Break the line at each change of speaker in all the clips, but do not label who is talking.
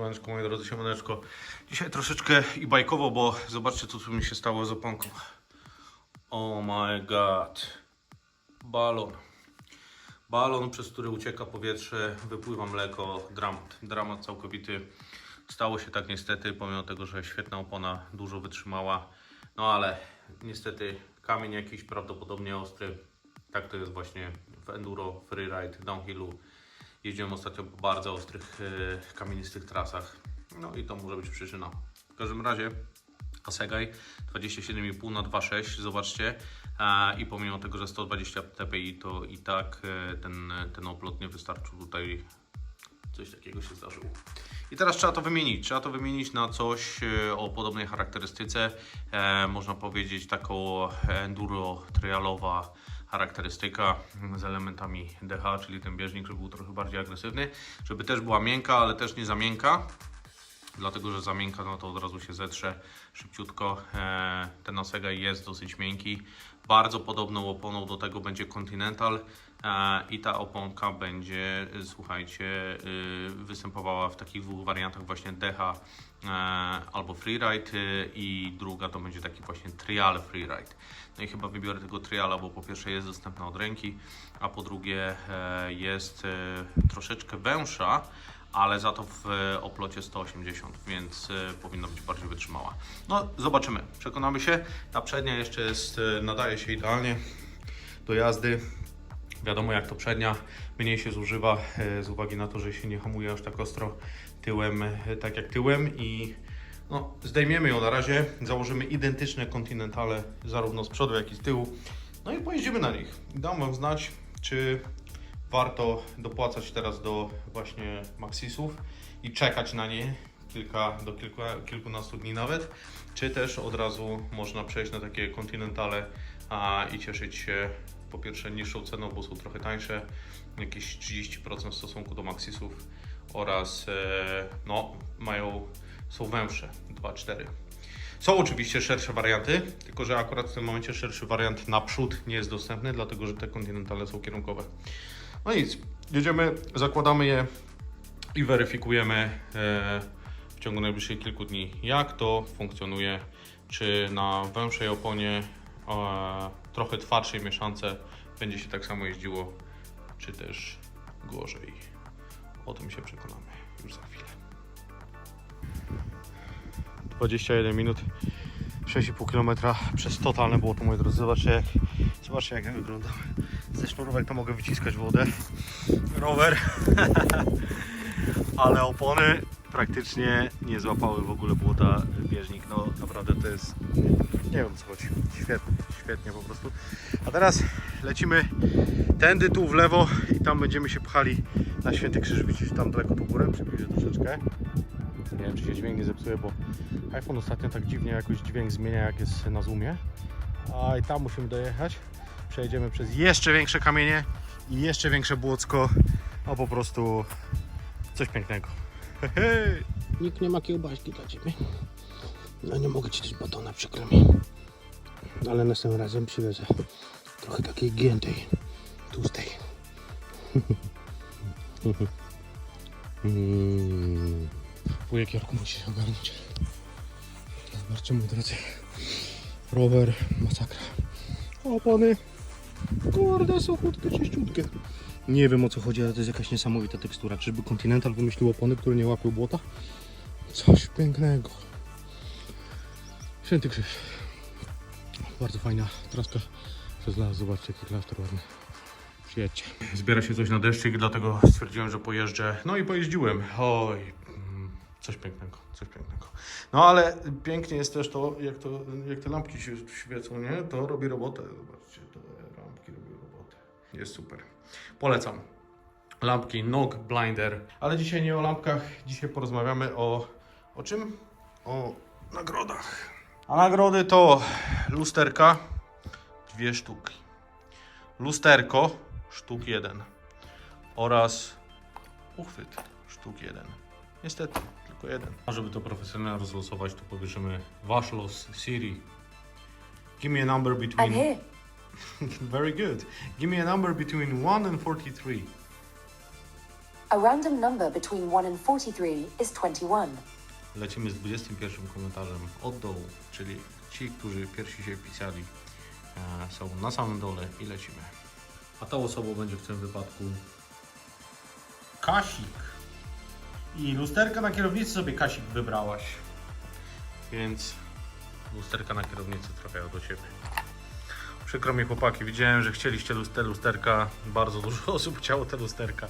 Siemaneczko, moi drodzy, siemaneczko. Dzisiaj troszeczkę i bajkowo, bo zobaczcie, co tu mi się stało z oponką. Oh my god. Balon. Balon, przez który ucieka powietrze, wypływa mleko. Dramat. Dramat całkowity. Stało się tak niestety, pomimo tego, że świetna opona dużo wytrzymała. No ale niestety kamień jakiś prawdopodobnie ostry. Tak to jest właśnie w enduro, freeride, downhillu. Jeździłem ostatnio po bardzo ostrych, e, kamienistych trasach. No i to może być przyczyna. W każdym razie Asegaj 27,5 na 2,6, zobaczcie. I pomimo tego, że 120 TPI, to i tak e, ten, ten oplot nie wystarczył tutaj. Coś takiego się zdarzyło. I teraz trzeba to wymienić. Trzeba to wymienić na coś e, o podobnej charakterystyce. E, można powiedzieć taką enduro trialowa charakterystyka z elementami DH, czyli ten bieżnik, żeby był trochę bardziej agresywny, żeby też była miękka, ale też nie za miękka. Dlatego, że za miękka, no to od razu się zetrze szybciutko. E, ten Osega jest dosyć miękki. Bardzo podobną oponą do tego będzie Continental i ta oponka będzie, y, słuchajcie, y, występowała w takich dwóch wariantach właśnie DH e, albo Freeride y, i druga to będzie taki właśnie Trial Freeride. No i chyba wybiorę tego Triala, bo po pierwsze jest dostępna od ręki, a po drugie e, jest e, troszeczkę węższa, ale za to w oplocie 180, więc powinna być bardziej wytrzymała. No, zobaczymy, przekonamy się. Ta przednia jeszcze jest, nadaje się idealnie do jazdy. Wiadomo jak to przednia, mniej się zużywa e, z uwagi na to, że się nie hamuje aż tak ostro tyłem, e, tak jak tyłem i no, zdejmiemy ją na razie, założymy identyczne kontynentale zarówno z przodu jak i z tyłu. No i pojedziemy na nich. Dam Wam znać, czy warto dopłacać teraz do właśnie Maxisów i czekać na nie kilka, do kilku, kilkunastu dni nawet, czy też od razu można przejść na takie kontynentale a, i cieszyć się po pierwsze niższą ceną, bo są trochę tańsze, jakieś 30% w stosunku do Maxisów oraz e, no, mają, są węższe 2,4. Są oczywiście szersze warianty, tylko że akurat w tym momencie szerszy wariant naprzód nie jest dostępny, dlatego że te kontynentale są kierunkowe. No nic, jedziemy, zakładamy je i weryfikujemy e, w ciągu najbliższych kilku dni, jak to funkcjonuje, czy na węższej oponie, trochę twardszej mieszance będzie się tak samo jeździło, czy też gorzej. O tym się przekonamy już za chwilę. 21 minut, 6,5 km przez totalne błoto, moi drodzy. Zobaczcie jak, zobaczcie jak ja wyglądam. Ze sznurówek to mogę wyciskać wodę. Rower. Ale opony praktycznie nie złapały w ogóle błota bieżnik. No naprawdę to jest, nie wiem co chodzi. Świetnie, świetnie po prostu. A teraz lecimy tędy tu w lewo i tam będziemy się pchali na Święty Krzyż. Widzicie tam daleko po górę, przybliżę troszeczkę. Nie wiem czy się dźwięk nie zepsuje, bo iPhone ostatnio tak dziwnie jakoś dźwięk zmienia jak jest na zoomie. A i tam musimy dojechać. Przejedziemy przez jeszcze większe kamienie i jeszcze większe błocko. A po prostu coś pięknego.
Nikt nie ma kiełbaśki dla ciebie. No nie mogę ci dać batona, przykro mi. Ale następnym razem przywiozę trochę takiej giętej, tłustej. Mm. Wujek Jarku musi się ogarnąć. Zobaczcie moi drodzy. Rower, masakra. Opony. Kurde, są chudkie, czyściutkie. Nie wiem o co chodzi, ale to jest jakaś niesamowita tekstura. Czyżby Continental wymyślił opony, które nie łapią błota? Coś pięknego. Święty Krzyż. Bardzo fajna traska przez las. Zobaczcie, jaki klasztor ładny. Przyjedźcie.
Zbiera się coś na deszczyk, dlatego stwierdziłem, że pojeżdżę. No i pojeździłem. Oj, mm, coś pięknego, coś pięknego. No ale pięknie jest też to, jak, to, jak te lampki się świecą, nie? To robi robotę. Zobaczcie, te lampki robią robotę. Jest super. Polecam. Lampki Nog Blinder. Ale dzisiaj nie o lampkach, dzisiaj porozmawiamy o... O czym? O nagrodach. A nagrody to lusterka, dwie sztuki. Lusterko, sztuk jeden. Oraz uchwyt, sztuk jeden. Niestety, tylko jeden. A żeby to profesjonalnie rozlosować, to pobierzemy wasz los Siri. Give me a number
I'm
between...
here.
Very good. Give me a number between 1 and 43.
A random number between 1 and 43 is 21.
Lecimy z 21 komentarzem od dołu, czyli ci, którzy pierwsi się wpisali, e, są na samym dole i lecimy. A tą osobą będzie w tym wypadku Kasik. I lusterka na kierownicy sobie Kasik wybrałaś. Więc lusterka na kierownicy trafiają do Ciebie. Przykro mi chłopaki, widziałem, że chcieliście te lusterka. Bardzo dużo osób chciało te lusterka.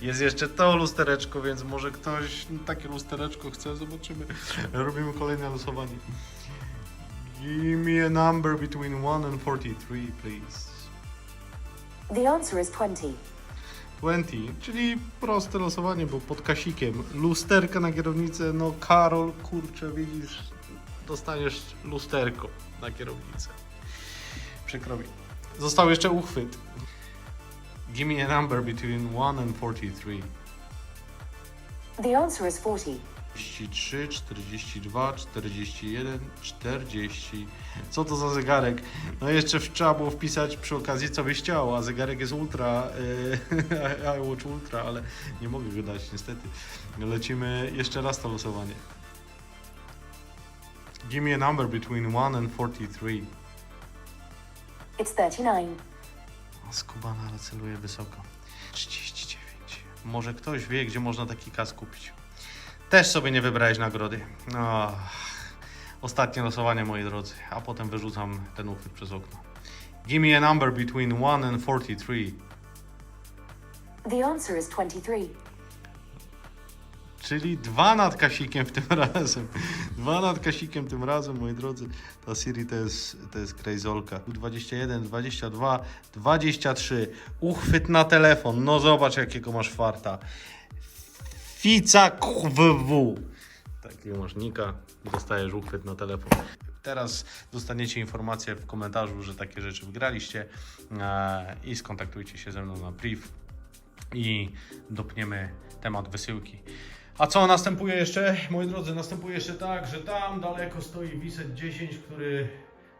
Jest jeszcze to lustereczko, więc może ktoś takie lustereczko chce, zobaczymy. Robimy kolejne losowanie. Give me a number between 1 and 43, please.
The answer is 20.
20, czyli proste losowanie, bo pod kasikiem. Lusterka na kierownicę, no Karol, kurczę, widzisz, dostaniesz lusterko na kierownicę. Przykro mi. Został jeszcze uchwyt. Give me a number between 1 and 43.
The answer is 40.
43, 42, 41, 40. Co to za zegarek? No jeszcze trzeba było wpisać przy okazji co byś chciał, a zegarek jest ultra, yy, iWatch Ultra, ale nie mogę go dać niestety. Lecimy jeszcze raz to losowanie. Give me a number between 1 and 43.
It's 39.
O, Skubana, ale celuje wysoko. 39. Może ktoś wie, gdzie można taki kas kupić. Też sobie nie wybrałeś nagrody. Ostatnie losowanie, moi drodzy, a potem wyrzucam ten uchwyt przez okno. Give me a number between 1 and 43.
The answer is 23.
Czyli dwa nad Kasikiem w tym razem. Dwa nad Kasikiem tym razem, moi drodzy. Ta Siri to jest, to jest krejzolka. 21, 22, 23. Uchwyt na telefon. No zobacz jakiego masz farta. Fica KWW. Takiego masz nika. Dostajesz uchwyt na telefon. Teraz dostaniecie informację w komentarzu, że takie rzeczy wygraliście e, i skontaktujcie się ze mną na priv i dopniemy temat wysyłki. A co następuje jeszcze? Moi drodzy, następuje jeszcze tak, że tam daleko stoi Wiset 10, który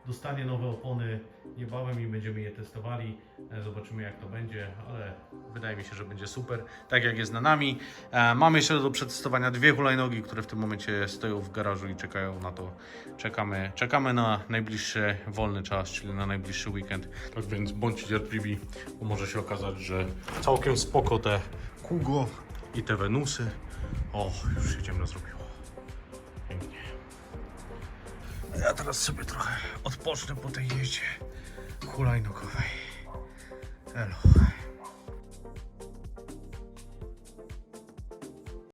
dostanie nowe opony niebawem i będziemy je testowali. E, Zobaczymy jak to będzie, ale wydaje mi się, że będzie super, tak jak jest na nami. E, Mamy jeszcze do przetestowania dwie hulajnogi, które w tym momencie stoją w garażu i czekają na to. Czekamy, czekamy na najbliższy wolny czas, czyli na najbliższy weekend. Tak więc bądźcie cierpliwi, bo może się okazać, że całkiem spoko te Kugo i te Wenusy. O, już się ciemno zrobiło. Pięknie. A ja teraz sobie trochę odpocznę po tej jeździe hulajnogowej. Elo.